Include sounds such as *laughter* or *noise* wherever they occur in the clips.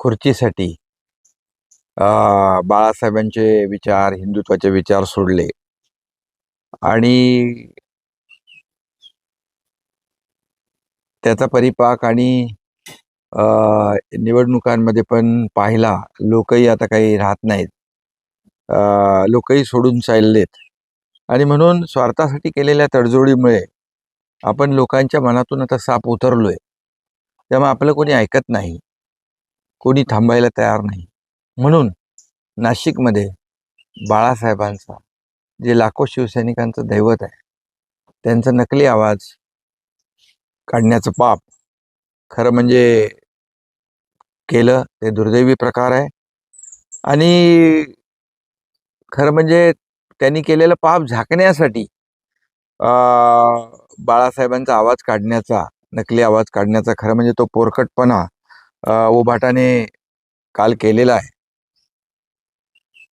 खुर्चीसाठी बाळासाहेबांचे विचार हिंदुत्वाचे विचार सोडले. आणि त्याचा परिपाक आणि अं, निवडणुकांमध्ये पण पाहिला लोकही आता काही राहत नाहीत. लोकही सोडून चाललेत. आणि म्हणून स्वार्थासाठी केलेल्या तडजोडीमुळे आपण लोकांच्या मनातून आता साप उतरलोय. त्यामुळे आपलं कोणी ऐकत नाही. कोणी थांबायला तयार नाही. म्हणून नाशिकमध्ये बाळासाहेबांचा जे लाखो शिवसैनिकांचं दैवत आहे त्यांचा नकली आवाज काढण्याचं पाप खरं म्हणजे केलं ते दुर्दैवी प्रकार आहे. आणि खरं म्हणजे त्यांनी केलेलं पाप झाकण्यासाठी बाळासाहेबांचा आवाज काढण्याचा नकली आवाज काढण्याचा खरं म्हणजे तो पोरकटपणा ओभाटाने काल केलेला आहे.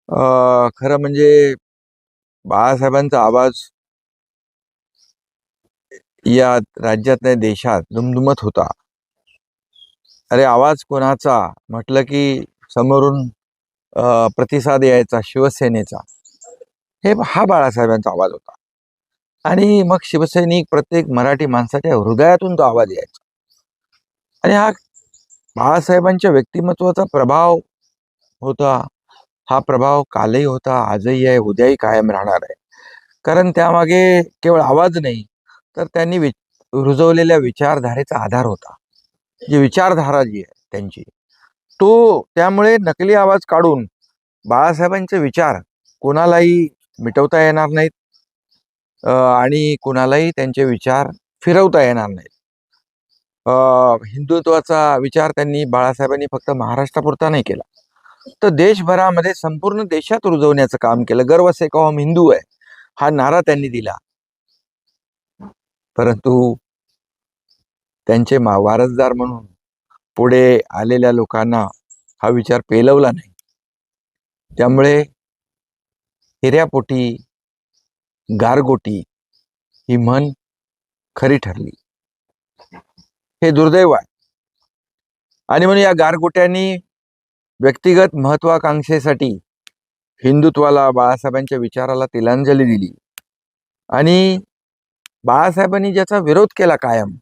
अं, खरं म्हणजे बाळासाहेबांचा आवाज या राज्यात नाही देशात दुमदुमत होता. अरे आवाज कोणाचा? म्हटलं की समोरून प्रतिसाद यायचा शिवसेनेचा. हे हा बाळासाहेबांचा आवाज होता. आणि मग शिवसैनिक प्रत्येक मराठी माणसाच्या हृदयातून तो आवाज यायचा. आणि हा बाळासाहेबांच्या व्यक्तिमत्वाचा प्रभाव होता. हा प्रभाव कालही होता आजही आहे उद्याही कायम राहणार आहे. कारण त्यामागे केवळ आवाज नाही तर त्यांनी वि रुजवलेल्या विचारधारेचा आधार होता. जी विचारधारा जी आहे त्यांची तो त्यामुळे नकली आवाज काढून बाळासाहेबांचे विचार कोणालाही मिटवता येणार नाहीत. आणि कोणालाही त्यांचे विचार फिरवता येणार नाहीत. हिंदुत्वाचा विचार त्यांनी बाळासाहेबांनी फक्त महाराष्ट्रापुरता नाही केला. तर देशभरामध्ये संपूर्ण देशात रुजवण्याचं काम केलं. गर्व से हम हिंदू आहे हा नारा त्यांनी दिला. परंतु त्यांचे मा वारसदार म्हणून पुढे आलेल्या लोकांना हा विचार पेलवला नाही. त्यामुळे हिऱ्यापोटी गारगोटी ही म्हण खरी ठरली. हे दुर्दैव आहे. आणि म्हणून या गारगोट्यांनी व्यक्तिगत महत्वाकांक्षेसाठी हिंदुत्वाला बाळासाहेबांच्या विचाराला तिलांजली दिली. आणि बाळासाहेबांनी ज्याचा विरोध केला कायम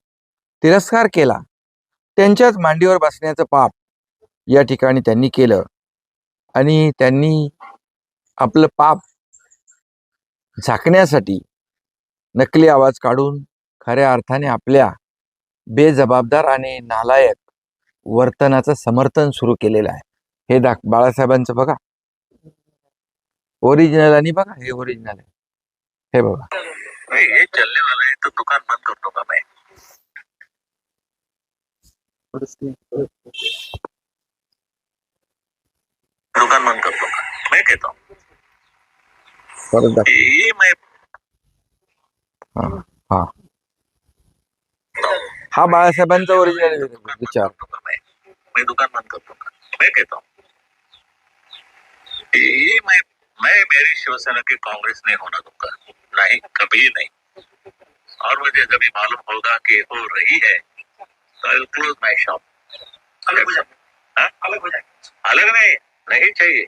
तिरस्कार केला त्यांच्याच मांडीवर बसण्याचं पाप या ठिकाणी त्यांनी केलं. आणि त्यांनी आपलं पाप झाकण्यासाठी नकली आवाज काढून खऱ्या अर्थाने आपल्या बेजबाबदार आणि नालायक वर्तनाचं समर्थन सुरू केलेलं आहे. हे दाख बाळासाहेबांचं बघा. ओरिजिनल आणि बघा हे ओरिजिनल आहे. हे बघा. ये चलने वाला है तो दुकान बंद कर दूंगा मैं दुकान बंद कर दूंगा मैं कहता हूँ ये मैं हा हा. हा बाळासाहेबांचा ओरिजिनल विचार. दूँगा मैं मैं दुकान बंद कर दूँगा मैं कहता हूँ ये मैं मैं मेरी शिवसेना की कांग्रेस नहीं होना दूँगा नहीं कभी नहीं. और मुझे जब भी मालूम होगा कि हो रही है तो आई क्लोज माई शॉप अलग हो जाए अलग हो जाए अलग नहीं नहीं चाहिए।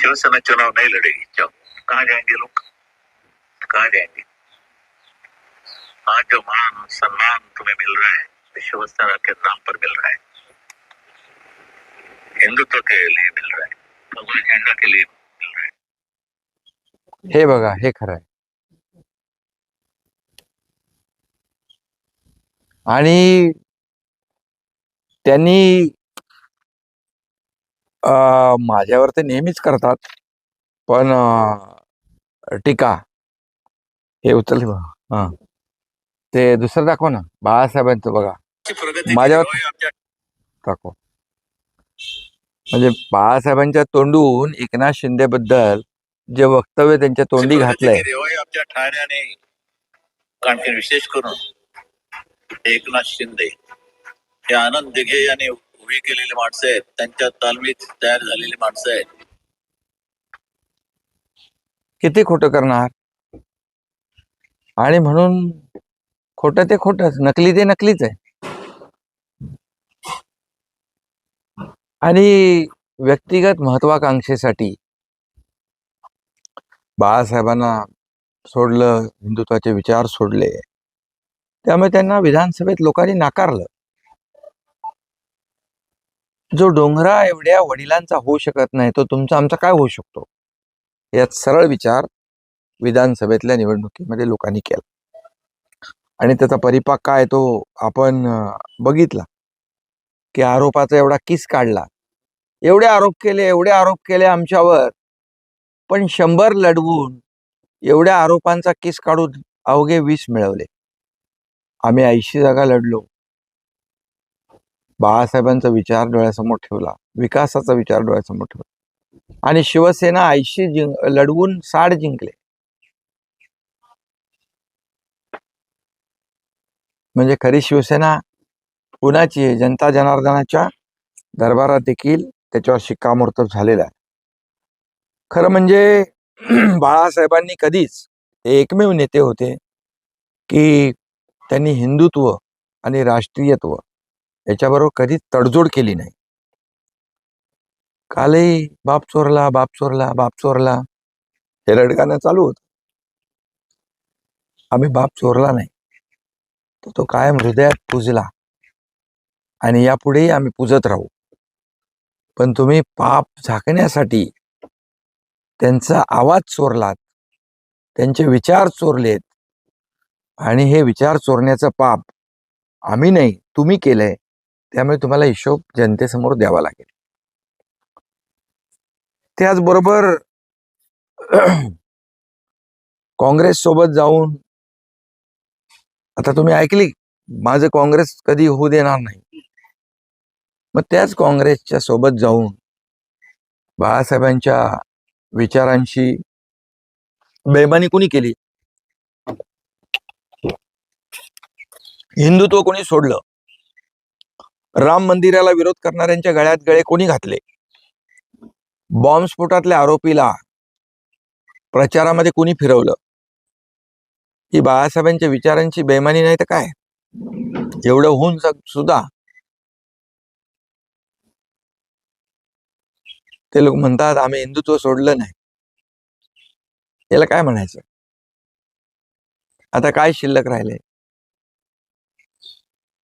शिवसेना चुनाव नहीं लड़ेगी। जाओ कहाँ जाएँगे लोग? कहाँ जाएँगे? आज जो मान सम्मान तुम्हें मिल रहा है। वो के नाम पर मिल रहा है। हिंदुत्व के लिए मिल रहा है। भगवान झंडा के लिए मिल रहा है। हे बघा हे खरं आहे. आणि त्यांनी माझ्यावर ते नेहमीच करतात पण टीका. हे उचल हा. ते दुसरं दाखव ना. बाळासाहेबांचं बघा. माझ्यावर- दाखव. म्हणजे बाळासाहेबांच्या तोंडून एकनाथ शिंदे बद्दल जे वक्तव्य त्यांच्या तोंडी घातलंय. आमच्या ठाण्याने आणखी विशेष करून एकनाथ शिंदे हे आनंद दिघे यांनी उभी केलेली माणसं आहेत. त्यांच्या तालमीत तयार झालेली माणसं आहेत. किती खोटं करणार? आणि म्हणून खोटं ते खोटंच नकली ते नकलीच आहे. आणि व्यक्तिगत महत्वाकांक्षेसाठी बाळासाहेबांना सोडलं हिंदुत्वाचे विचार सोडले त्यामुळे त्यांना विधानसभेत लोकांनी नाकारलं. जो डोंगरा एवढ्या वडिलांचा होऊ शकत नाही तो तुमचा आमचा काय होऊ शकतो? यात सरळ विचार विधानसभेतल्या निवडणुकीमध्ये लोकांनी केला. आणि त्याचा परिपाक काय तो आपण बघितला. की आरोपाचा एवढा किस काढला. एवढे आरोप केले एवढे आरोप केले आमच्यावर. पण शंभर लढवून एवढ्या आरोपांचा किस काढून अवघे वीस मिळवले. आम्ही ऐंशी जागा लढलो. बाळासाहेबांचा विचार डोळ्यासमोर ठेवला. विकासाचा विचार डोळ्यासमोर ठेवला. आणि शिवसेना ऐंशी जिंक लढवून साठ जिंकले. म्हणजे खरी शिवसेना कुणाची आहे? जनता जनार्दनाच्या दरबारात देखील त्याच्यावर शिक्कामोर्तब झालेला आहे. खरं म्हणजे *clears throat* बाळासाहेबांनी कधीच ते एकमेव नेते होते की त्यांनी हिंदुत्व आणि राष्ट्रीयत्व याच्याबरोबर कधीच तडजोड केली नाही. कालही बाप चोरला बाप चोरला बाप चोरला हे रडगाणं चालू होत. आम्ही बाप चोरला नाही. तर तो कायम हृदयात पूजला. आणि यापुढेही आम्ही पुजत राहू. पण तुम्ही पाप झाकण्यासाठी त्यांचा आवाज चोरलात त्यांचे विचार चोरलेत. आणि हे विचार चोरण्याचं पाप आम्ही नाही तुम्ही केलंय त्यामुळे तुम्हाला हिशोब जनतेसमोर द्यावा लागेल. त्याचबरोबर *clears throat* काँग्रेस सोबत जाऊन आता तुम्ही ऐकली माझं काँग्रेस कधी होऊ देणार नाही. मग त्याच काँग्रेसच्या सोबत जाऊन बाळासाहेबांच्या विचारांशी बेमानी कोणी केली? हिंदुत्व कोणी सोडलं? राम मंदिराला विरोध करणाऱ्यांच्या गळ्यात गळे कोणी घातले? बॉम्बस्फोटातल्या आरोपीला प्रचारामध्ये कोणी फिरवलं? ही बाळासाहेबांच्या विचारांची बेमानी नाही तर काय? एवढं होऊन सुद्धा. ते लोक म्हणतात आम्ही हिंदुत्व सोडलं नाही. याला काय म्हणायचं? आता काय शिल्लक राहिले?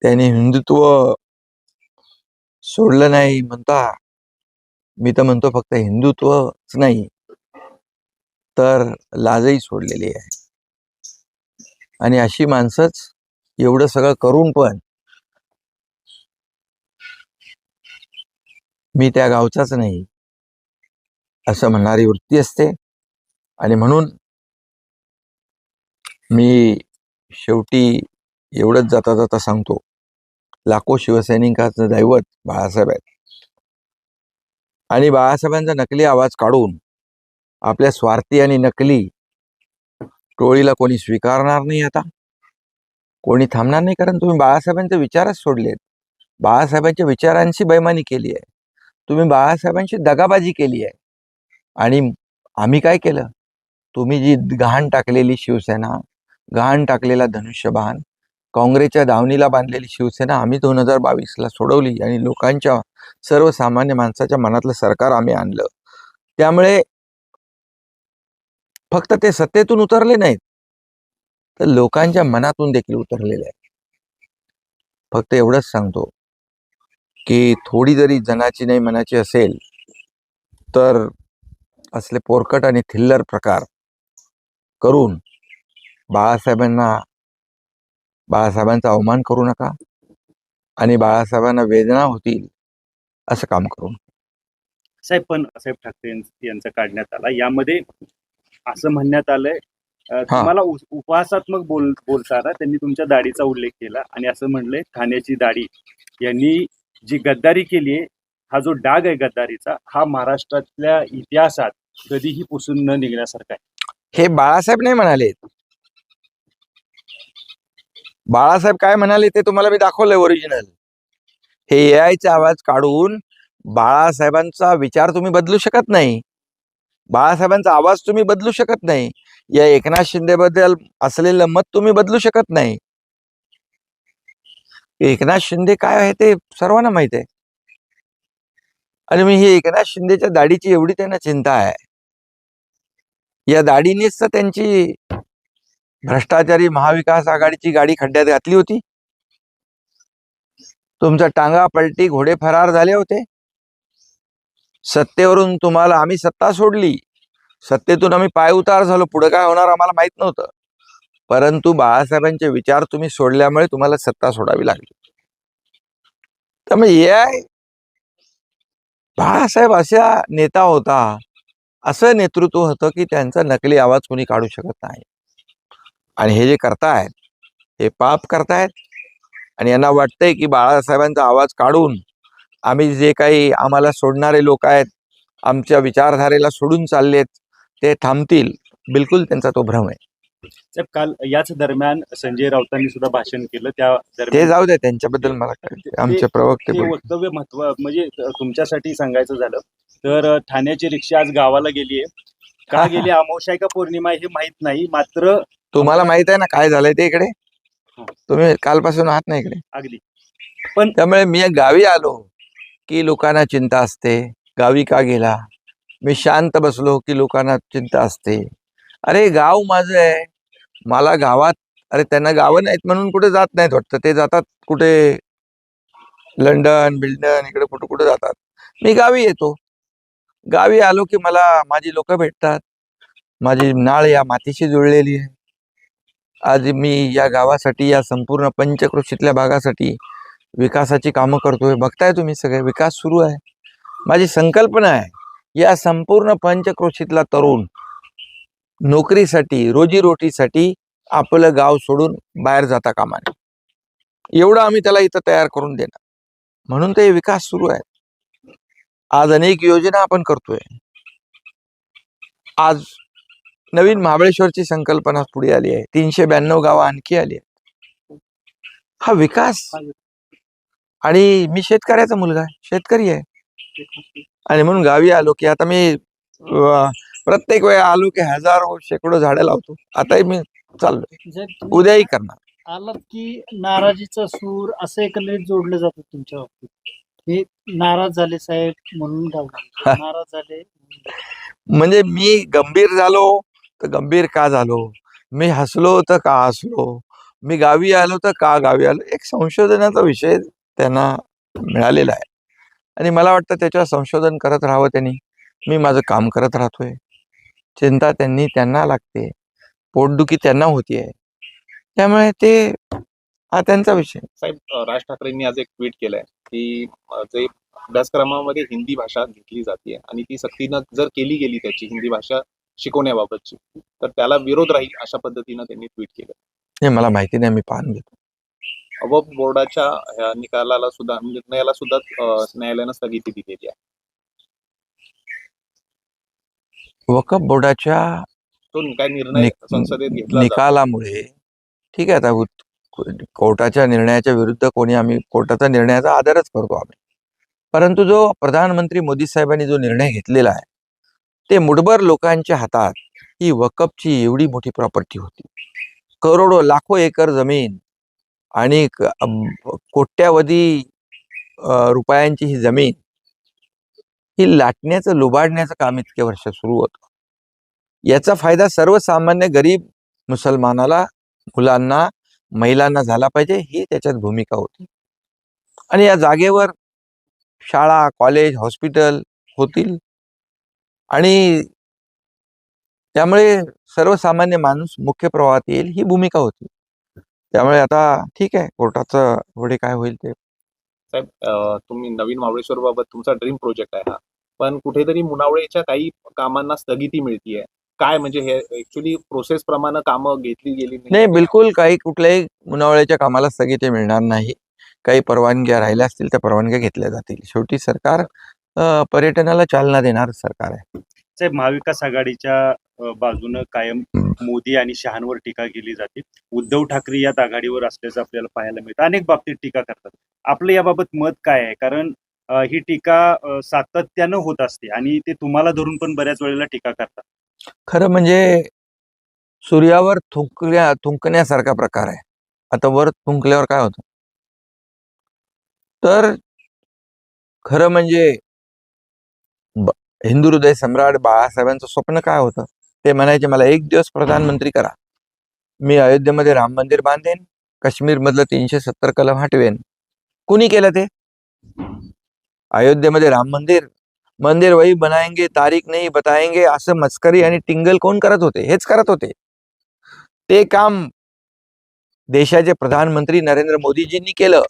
त्यांनी हिंदुत्व सोडलं नाही म्हणता मी तर म्हणतो फक्त हिंदुत्वच नाही तर लाजही सोडलेली आहे. आणि अशी माणसंच एवढं सगळं करून पण मी त्या गावचाच नाही असं म्हणणारी वृत्ती असते. आणि म्हणून मी शेवटी एवढंच जाता जाता सांगतो लाखो शिवसैनिकांचं दैवत बाळासाहेब आहेत. आणि बाळासाहेबांचा नकली आवाज काढून आपल्या स्वार्थी आणि नकली टोळीला कोणी स्वीकारणार नाही आता. कोणी थांबणार नाही कारण तुम्ही बाळासाहेबांचे विचारच सोडलेत बाळासाहेबांच्या विचारांची बैमानी केली आहे. तुम्ही बाळासाहेबांची दगाबाजी केली आहे. आणि आम्ही काय केलं? तुम्ही जी गहाण टाकलेली शिवसेना गहाण टाकलेला धनुष्यबाण काँग्रेसच्या दावणीला बांधलेली शिवसेना आम्ही दोन हजार बावीसला सोडवली आणि लोकांच्या सर्वसामान्य माणसाच्या मनातलं सरकार आम्ही आणलं. त्यामुळे फक्त ते सत्तेतून उतरले नाहीत. तर लोकांच्या मनातून देखील उतरलेले आहेत. फक्त एवढंच सांगतो की थोडी जरी जनाची नाही मनाची असेल तर असले पोरकट आणि थिल्लर प्रकार करून बाळासाहेबांना बाळासाहेबांचा अवमान करू नका आणि बाळासाहेबांना वेदना होतील असं काम करू साहेब पण साहेब ठाकरे यांचा यांचं काढण्यात आला. यामध्ये असं म्हणण्यात आलंय. तुम्हाला उप- उपहासात्मक बोल बोलताना त्यांनी तुमच्या दाढीचा उल्लेख केला आणि असं म्हणलंय ठाण्याची दाढी. यांनी जी गद्दारी केली आहे हा जो डाग आहे गद्दारीचा हा महाराष्ट्रातल्या इतिहासात कधीही पुसून न निघण्यासारखा आहे. हे बाळासाहेब नाही म्हणाले. बाळासाहेब काय म्हणाले ते तुम्हाला मी दाखवलंय ओरिजिनल हे एआयचा आवाज काढून बाळासाहेबांचा विचार तुम्ही बदलू शकत नाही. बाळासाहेबांचा आवाज तुम्ही बदलू शकत नाही. या एकनाथ शिंदे बद्दल असलेलं मत तुम्ही बदलू शकत नाही. एकनाथ शिंदे काय आहे ते सर्वांना माहीत आहे. आणि मी ही एकनाथ शिंदेच्या दाढीची एवढी त्यांना चिंता आहे. या दाढीनेच तर त्यांची भ्रष्टाचारी महाविकास आघाडीची गाडी खड्ड्यात घातली होती. तुमचा टांगा पलटी घोडे फरार झाले होते. सत्तेवरून तुम्हाला आम्ही सत्ता सोडली. सत्तेतून आम्ही पाय उतार झालो. पुढे काय होणार आम्हाला माहीत नव्हतं. परंतु बाळासाहेबांचे विचार तुम्ही सोडल्यामुळे तुम्हाला सत्ता सोडावी लागली. त्यामुळे हे बाळासाहेब अशा नेता होता. असं नेतृत्व होतं की त्यांचा नकली आवाज कोणी काढू शकत नाही. आणि हे जे करतायत हे पाप करतायत. आणि यांना वाटतंय की बाळासाहेबांचा आवाज काढून आम्ही जे काही आम्हाला सोडणारे लोक आहेत आमच्या विचारधारेला सोडून चाललेत ते थांबतील. बिलकुल त्यांचा तो भ्रम आहे. साहेब काल याच दरम्यान संजय राऊतांनी सुद्धा भाषण केलं. त्या ते जाऊ दे त्यांच्याबद्दल मला आमचे प्रवक्ते वक्तव्य महत्त्व म्हणजे तुमच्यासाठी सांगायचं झालं तर ठाण्याची रिक्षा आज गावाला गेली आहे. का गेली? अमावस्या आहे का पौर्णिमा हे माहीत नाही. मात्र तुम्हाला माहीत आहे ना काय झालंय ते इकडे? तुम्ही कालपासून आहात ना इकडे? अगदी. त्यामुळे मी गावी आलो. की लोकांना चिंता असते. गावी का गेला? मी शांत बसलो की लोकांना चिंता असते. अरे गाव माझं आहे. मला गावात अरे त्यांना गावं नाहीत म्हणून कुठे जात नाहीत वाटतं. ते जातात कुठे? लंडन बिल्डन इकडे कुठे कुठे जातात. मी गावी येतो. गावी आलो की मला माझी लोक भेटतात. माझी नाळ या मातीशी जुळलेली आहे. आज मी या गावासाठी या संपूर्ण पंचकृषीतल्या भागासाठी विकासाची कामं करतोय. बघताय तुम्ही सगळे विकास सुरू आहे. माझी संकल्पना आहे या संपूर्ण पंचक्रोशीतला तरुण नोकरीसाठी रोजीरोटीसाठी आपलं गाव सोडून बाहेर जाता कामा नये. एवढं आम्ही त्याला इथं तयार करून देणार. म्हणून ते विकास सुरू आहे. आज अनेक योजना आपण करतोय. आज नवीन महाबळेश्वरची संकल्पना पुढे आली आहे. तीनशे ब्याण्णव गावं आणखी आली आहेत. हा विकास आणि मी शेतकऱ्याचा मुलगा आहे. शेतकरी आहे. आणि म्हणून गावी आलो की आता मी प्रत्येक वेळा आलो की हजारो शेकडो झाडं लावतो. आताही मी चाललोय. उद्याही करणार. आलात की नाराजीचा सूर असं एकंदरीत जोडलं जातं तुमच्या बाबतीत? हे नाराज झाले साहेब म्हणून नाराज झाले. म्हणजे मी गंभीर झालो तर गंभीर का झालो? मी हसलो तर का हसलो? मी गावी आलो तर का गावी आलो? एक संशोधनाचा विषय त्यांना मिळालेला आहे. आणि मला वाटतं त्याच्यावर संशोधन करत राहावं त्यांनी. मी माझं काम करत राहतोय. चिंता त्यांनी त्यांना लागते. पोटदुखी त्यांना होतीये. त्यामुळे ते हा त्यांचा विषय. साहेब राज ठाकरेंनी आज एक ट्विट केलंय की जे अभ्यासक्रमामध्ये हिंदी भाषा घेतली जाते आणि ती सक्तीनं जर केली गेली त्याची हिंदी भाषा शिकवण्याबाबतची तर त्याला विरोध राहील अशा पद्धतीनं त्यांनी ट्विट केलं हे मला माहिती नाही मी पाहून घेतो. वक्फ बोर्डाच्या ह्या निकालाला सुद्धा निर्णयाला सुद्धा न्यायालयानं स्थगिती दिलेली आहे. वकफ बोर्डाच्या तो काय निर्णय निक- संसदेत घेतला जातो. निकालामुळे ठीक आहे आता कोर्टाच्या निर्णयाच्या विरुद्ध कोणी आम्ही कोर्टाचा निर्णयाचा आदरच करतो आम्ही. परंतु जो प्रधानमंत्री मोदी साहेबांनी जो निर्णय घेतलेला आहे ते मुठभर लोकांच्या हातात ही वकफची एवढी मोठी प्रॉपर्टी होती. करोडो लाखो एकर जमीन आणि कोट्यावधी रुपयांची ही जमीन ही लाटण्याचं लुबाडण्याचं काम इतके वर्ष सुरू होतं. याचा फायदा सर्वसामान्य गरीब मुसलमानाला मुलांना महिलांना झाला पाहिजे ही त्याच्यात भूमिका होती. आणि या जागेवर शाळा कॉलेज हॉस्पिटल होतील. आणि त्यामुळे सर्वसामान्य माणूस मुख्य प्रवाहात येईल ही भूमिका होती. त्यामुळे आता ठीक आहे कोर्टाचं पुढे काय होईल ते. साहेब तुम्ही नवीन महाबळेश्वर बाबत तुमचा ड्रीम प्रोजेक्ट आहे हा. पण कुठेतरी मुनावळेच्या काही कामांना स्थगिती मिळतीये. काय म्हणजे हे ऍक्च्युली प्रोसेस प्रमाणे कामं घेतली गेली नाही. बिलकुल काही कुठल्याही मुनावळ्याच्या कामाला स्थगिती मिळणार नाही. काही परवानग्या राहिल्या असतील त्या परवानग्या घेतल्या जातील. शेवटी सरकार पर्यटनाला चालना देणार सरकार आहे. साहेब महाविकास आघाडीच्या बाजूनं कायम मोदी आणि शहांवर टीका केली जाते. उद्धव ठाकरे यात आघाडीवर असल्याचं आपल्याला पाहायला मिळतं. अनेक बाबतीत टीका करतात. आपलं याबाबत मत काय आहे? कारण ही टीका सातत्यानं होत असते आणि ते तुम्हाला धरून पण बऱ्याच वेळेला टीका करतात. खरं म्हणजे सूर्यावर थुंकल्या थुंकण्यासारखा प्रकार आहे. आता वर थुंकल्यावर काय होतं? तर खरं म्हणजे हिंदू हृदय सम्राट बाळासाहेबांचं स्वप्न काय होतं? ते म्हणायचे मला एक दिवस प्रधानमंत्री करा. मी अयोध्येमध्ये राम मंदिर बांधेन काश्मीर मधलं तीनशे सत्तर कलम हटवेन. कुणी केलं ते? अयोध्येमध्ये राम मंदिर. मंदिर वही बनाएंगे तारीख नाही बताएंगे असं मस्करी आणि टिंगल कोण करत होते? हेच करत होते. ते काम देशाचे प्रधानमंत्री नरेंद्र मोदीजींनी केलं.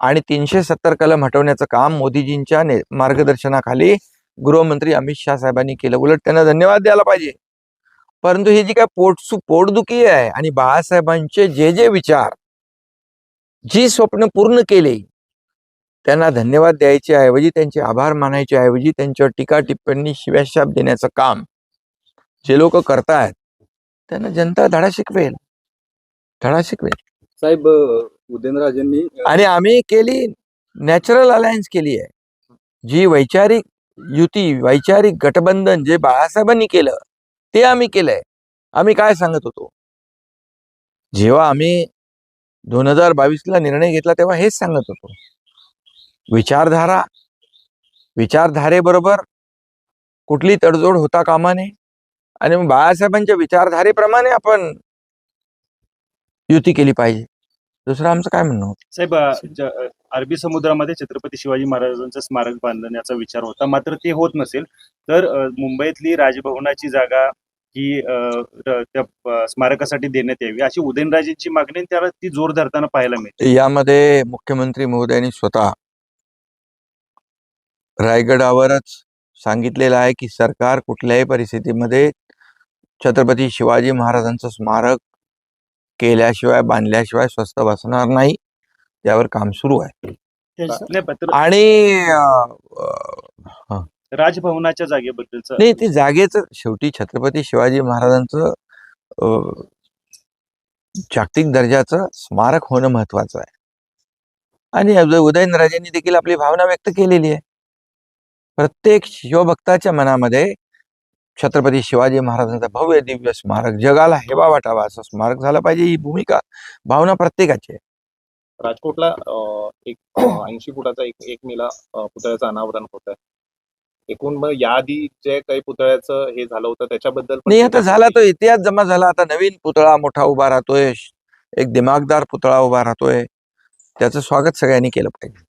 आणि तीनशे सत्तर कलम हटवण्याचं काम मोदीजींच्या मार्गदर्शनाखाली गृहमंत्री अमित शाह साहेबांनी केलं. उलट त्यांना धन्यवाद द्यायला पाहिजे. परंतु ही जी काय पोटसू पोटदुखी आहे आणि बाळासाहेबांचे जे जे विचार जी स्वप्न पूर्ण केली त्यांना धन्यवाद द्यायचे ऐवजी त्यांचे आभार मानायचे ऐवजी त्यांच्यावर टीका टिप्पणी शिव्याशाप देण्याचं काम जे लोक करतायत त्यांना जनता धडा शिकवेल. धडा शिकवेल. साहेब उदयनराजेंनी आणि आम्ही केली नॅचरल अलायन्स केली आहे. जी वैचारिक युती वैचारिक गठबंधन जे बाळासाहेबांनी केलं ते आम्ही केलंय. आम्ही काय सांगत होतो? जेव्हा आम्ही दोन हजार बावीसला निर्णय घेतला तेव्हा हेच सांगत होतो. विचारधारा विचारधारेबरोबर कुठली तडजोड होता कामा नये आणि मग बाळासाहेबांच्या विचारधारेप्रमाणे आपण युती केली पाहिजे. दुसरं आमचं काय म्हणणं होतं? साहेब ज- अरबी समुद्रामध्ये छत्रपती शिवाजी महाराजांचं स्मारक बांधण्याचा विचार होता. मात्र ते होत नसेल. तर अ, मुंबईतली राजभवनाची जागा ही अ, र- त्या अ, स्मारकासाठी देण्यात यावी अशी उदयनराजेंची मागणी आणि त्याला ती जोर धरताना पाहायला मिळते. यामध्ये मुख्यमंत्री महोदयांनी स्वतः रायगडावरच सांगितलेलं आहे की सरकार कुठल्याही परिस्थितीमध्ये छत्रपती शिवाजी महाराजांचं स्मारक केल्याशिवाय बांधल्याशिवाय स्वस्त बसणार नाही. त्यावर काम सुरू आहे. नाही आणि अं, अं, राजभवनाच्या जागेबद्दलचं नाही ते जागेचं शेवटी छत्रपती शिवाजी महाराजांचं अं, जागतिक दर्जाचं स्मारक होणं महत्वाचं आहे. आणि उदय- उदयनराजेंनी देखील आपली भावना व्यक्त केलेली आहे. प्रत्येक शिवभक्ताच्या मनामध्ये छत्रपती शिवाजी महाराजांचं भव्य दिव्य स्मारक जगाला हेवा वाटावा असं स्मारक झालं पाहिजे ही भूमिका भावना प्रत्येकाची आहे. राजकोटला अं, एक ऐंशी फुटाचा एक एक मेला अं, पुतळ्याचं अनावरण होत आहे एकूण मग याआधी जे काही पुतळ्याचं हे झालं होतं त्याच्याबद्दल पण नाही आता झाला तो इतिहास जमा झाला. आता नवीन पुतळा मोठा उभा राहतोय. एक दिमागदार पुतळा उभा राहतोय. त्याचं स्वागत सगळ्यांनी केलं पाहिजे.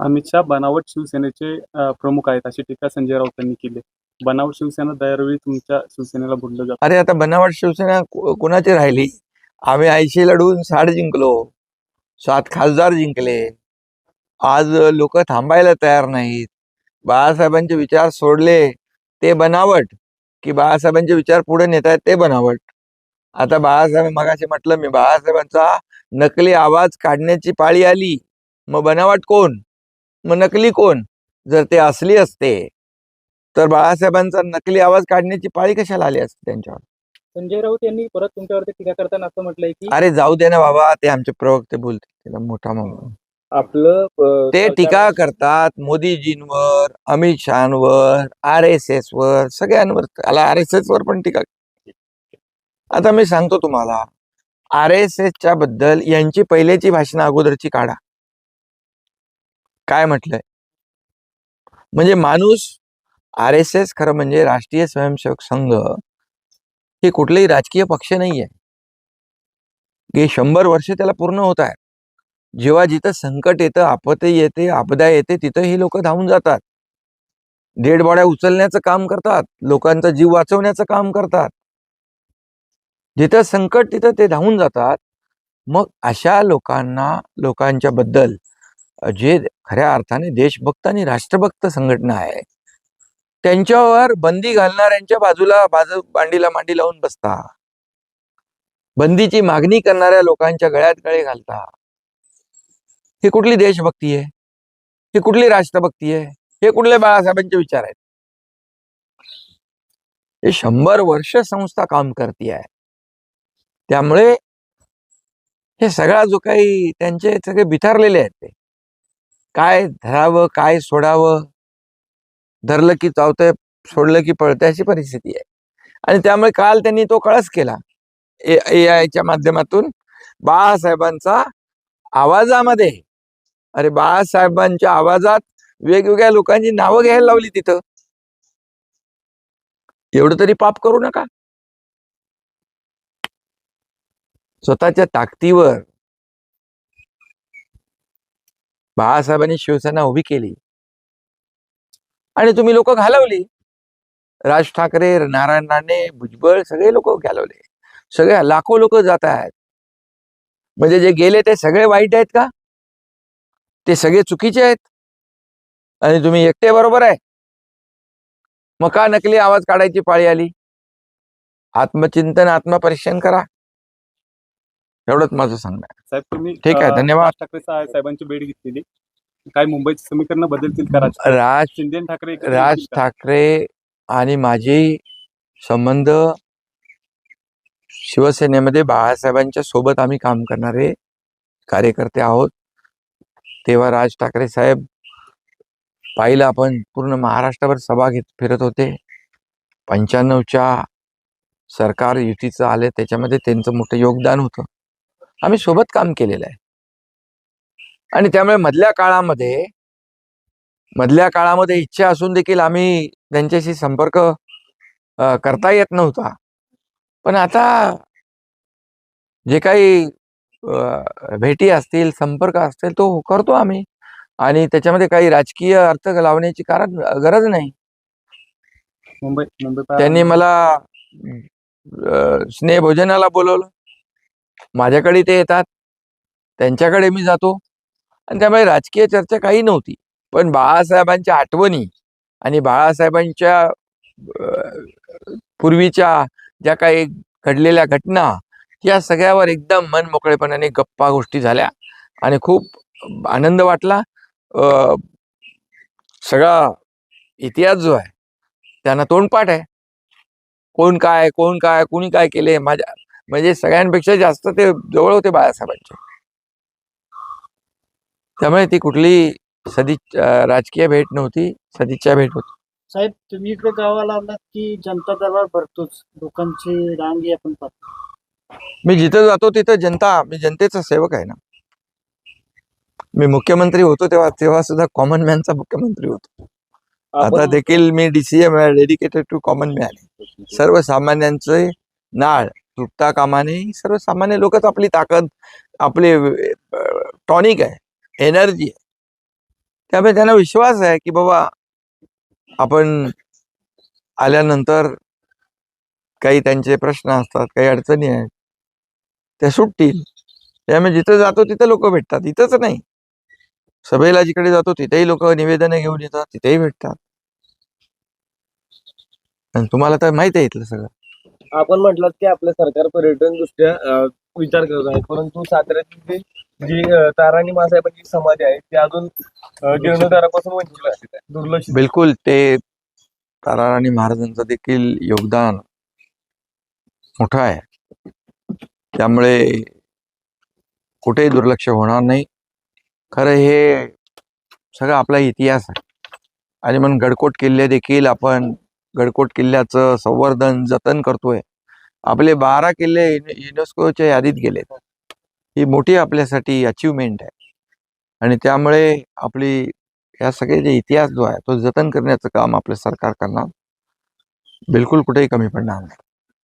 अमित शहा बनावट शिवसेनेचे अ, प्रमुख आहेत अशी टीका संजय राऊत यांनी केली. बनावट शिवसेना दरवेळी तुमच्या शिवसेनेला बोललं जात. अरे आता बनावट शिवसेना को- कोणाची राहिली? आम्ही ऐंशी लढून साठ जिंकलो. सात खासदार जिंकले. आज लोक थांबायला तयार नाहीत. बाळासाहेबांचे विचार सोडले ते बनावट. की बाळासाहेबांचे विचार पुढे नेत आहेत ते बनावट. आता बाळासाहेब मगाशी म्हटलं मी बाळासाहेबांचा नकली आवाज काढण्याची पाळी आली. मग बनावट कोण? मग नकली कोण? जर ते असली असते तर बाळासाहेबांचा नकली आवाज काढण्याची पाळी कशाला आली असते त्यांच्यावर? संजय राऊत यांनी परत तुमच्यावरती टीका करताना असं म्हटलंय की अरे जाऊ दे ना बाबा ते आमचे प्रवक्ते बोलतील. त्याला मोठा माणूस आपलं अ, ते सरकार- टीका करतात मोदीजींवर अमित शहावर आर एस एस वर सगळ्यांवर. त्याला आर एस एस वर पण टीका आता मी सांगतो तुम्हाला आर एस एस च्या बद्दल यांची पहिल्याची भाषण अगोदरची काढा. काय म्हटलंय? म्हणजे माणूस आर एस एस खरं म्हणजे राष्ट्रीय स्वयंसेवक संघ हे कुठलेही राजकीय पक्ष नाहीये. हे शंभर वर्ष त्याला पूर्ण होत आहे. जेव्हा जिथं संकट येतं आपत्ती येते आपदा येते तिथं ही लोक धावून जातात. डेड बॉड्या उचलण्याचं काम करतात लोकांचा जीव वाचवण्याचं काम करतात. जिथं संकट तिथं ते धावून जातात. मग अशा लोकांना लोकांच्या बद्दल जे खऱ्या अर्थाने देशभक्त आणि राष्ट्रभक्त संघटना आहे त्यांच्यावर बंदी घालणाऱ्यांच्या बाजूला बाजू मांडीला मांडी लावून बसता. बंदीची मागणी करणाऱ्या लोकांच्या गळ्यात गळे घालता. ही कुठली देशभक्ती आहे? ही कुठली राष्ट्रभक्ती आहे? हे कुठले बाळासाहेबांचे विचार आहेत? हे शंभर वर्ष संस्था काम करते आहे. त्यामुळे हे सगळा जो काही त्यांचे सगळे बिथारलेले आहेत ते. काय धरावं काय सोडावं? धरलं की चावतंय सोडलं की पळतंय अशी परिस्थिती आहे. आणि त्यामुळे काल त्यांनी तो कळस केला. ए आयच्या माध्यमातून बाळासाहेबांचा आवाजामध्ये. अरे बाळासाहेबांच्या आवाजात वेगवेगळ्या लोकांची नावं घ्यायला लावली तिथं. एवढं तरी पाप करू नका. स्वतःच्या ताकदीवर बाळासाहेबांनी शिवसेना उभी केली. आणि तुम्ही लोक घालवली. राज ठाकरे नारायण राणे भुजबळ सगळे लोक घालवले. सगळे लाखो लोक जात आहेत. म्हणजे जे गेले ते सगळे वाईट आहेत का? ते सगळे चुकीचे आहेत? आणि तुम्ही एकटे बरोबर आहे? मग का नकली आवाज काढायची पाळी आली? आत्मचिंतन आत्मपरीक्षण करा. एवढंच माझं सांगणं आहे. साहेब तुम्ही ठीक आहे, धन्यवाद. ठाकरे साहेबांची भेट घेतलेली. काय मुंबईची समीकरण बदलतील का? राज राज शिंदे आणि ठाकरे एकत्र राज येतील का? ठाकरे आणि माझे संबंध शिवसेनेमध्ये बाळासाहेबांच्या सोबत आम्ही काम करणारे कार्यकर्ते आहोत. तेव्हा राज ठाकरे साहेब पाहिलं आपण पूर्ण महाराष्ट्राभर सभा घेत फिरत होते. पंच्याण्णवच्या सरकार युतीचं आले त्याच्यामध्ये त्यांचं मोठं योगदान होतं. आम्ही सोबत काम केलेलं आहे. आणि त्यामुळे मधल्या काळामध्ये मधल्या काळामध्ये इच्छा असून देखील आम्ही त्यांच्याशी संपर्क करता येत नव्हता. पण आता जे काही भेटी असतील संपर्क असतील तो करतो आम्ही. आणि त्याच्यामध्ये काही राजकीय अर्थ लावण्याची कारण गरज नाही. मुंबई मुंबई त्यांनी मला अ, स्नेहभोजनाला बोलवलं. माझ्याकडे ते येतात. त्यांच्याकडे मी जातो. आणि त्यामुळे राजकीय चर्चा काही नव्हती. पण बाळासाहेबांच्या आठवणी आणि बाळासाहेबांच्या पूर्वीच्या ज्या काही घडलेल्या घटना या सगळ्यावर एकदम मन मोकळेपणाने गप्पा गोष्टी झाल्या आणि खूप आनंद वाटला. सगळा इतिहास जो आहे त्यांना तोंडपाठ आहे. कोण काय कोण काय कोणी काय केले माझ्या म्हणजे सगळ्यांपेक्षा जास्त ते जवळ होते बाळासाहेबांचे. त्यामुळे ती कुठली सदी राजकीय भेट नव्हती सदिच्छा भेट होती. साहेब तुम्ही इकडे गावाला आलात की जनता दरबार भरतोच. लोकांची रांगी आपण पाहतो. मी जिथं जातो तिथं जनता मी जनतेचा सेवक आहे ना. मी मुख्यमंत्री होतो तेव्हा तेव्हा सुद्धा कॉमन मॅनचा मुख्यमंत्री होतो. आता देखील मी DCM dedicated to common man सर्वसामान्यांचे नाळ तुटता कामाने सर्वसामान्य लोकच आपली ताकद आपले टॉनिक आहे. एनर्जी. आहे त्यामुळे त्यांना विश्वास आहे की बाबा आपण आल्यानंतर काही त्यांचे प्रश्न असतात काही अडचणी आहेत त्या सुटतील. त्यामुळे जिथं जातो तिथं लोक भेटतात इथंच नाही. सभेला जिकडे जातो तिथेही लोक निवेदनं घेऊन येतात तिथेही भेटतात. आणि तुम्हाला तर माहिती आहे इथलं सगळं. आपण म्हटलं की आपलं सरकार पर्यटन दृष्ट्या विचार करत आहे परंतु साताऱ्यातील जे ताराणी मासाहेबांची समाधी आहे ती अजून जीर्णोद्धारापासून वंचित आहे. दुर्लक्षित बिलकुल ते ताराराणी महाराजांचं देखील योगदान मोठं आहे. त्यामुळे कुठेही दुर्लक्ष होणार नाही. खरं हे सगळं आपला इतिहास आहे. आणि म्हणून गडकोट किल्ले देखील आपण गडकोट किल्ल्याचं संवर्धन जतन करतोय. आपले बारा किल्ले युने- युनेस्कोच्या यादीत गेलेत. ही मोठी आपल्यासाठी अचिव्हमेंट आहे. आणि त्यामुळे आपली या सगळे जे इतिहास जो आहे तो जतन करण्याचं काम आपलं सरकार करणार. बिलकुल कुठेही कमी पडणार नाही.